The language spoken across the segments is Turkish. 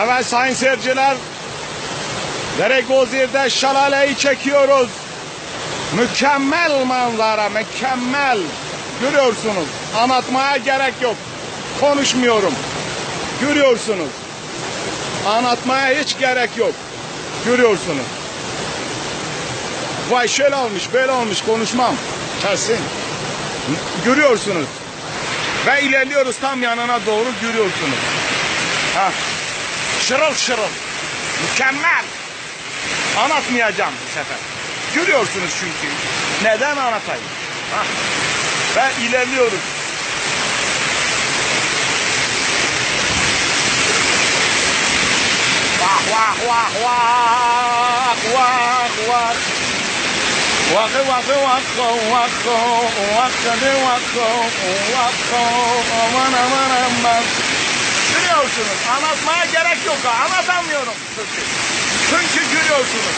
Evet sayın seyirciler. Deregozir'de şelaleyi çekiyoruz. Mükemmel manzara, mükemmel. Görüyorsunuz. Anlatmaya gerek yok. Konuşmuyorum. Görüyorsunuz. Anlatmaya hiç gerek yok. Görüyorsunuz. Vay şöyle olmuş, böyle olmuş konuşmam. Kesin. Görüyorsunuz. Ve ilerliyoruz tam yanına doğru görüyorsunuz. Ha. Şırıl şırıl. Mükemmel. Anlatmayacağım bu sefer. Görüyorsunuz çünkü. Neden anlatayım? Ha. Ve ilerliyoruz. Vah vah vah vah vah vah. Wakı wakı wakı wakı wakı de wakı wakı aman aman aman. Görüyorsunuz. Anlatmaya gerek yok. Anlatamıyorum. Çünkü, çünkü görüyorsunuz.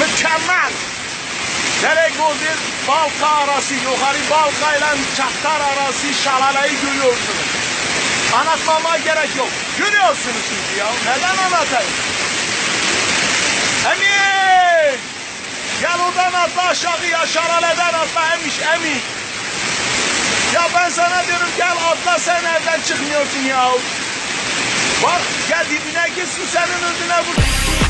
Mükemmel. Dere Gozir Balka arası, yukarı Balka ile Çaktar arası şalaleyi görüyorsunuz. Anlatmama gerek yok. Görüyorsunuz çünkü ya. Neden anlatayım? Emin! Gel oradan atla aşağıya, şalaleden atla emiş, emin. Ya ben sana diyorum gel atla sen çıkmıyorsun ya. Bak gel dibine gitsin senin özüne vur.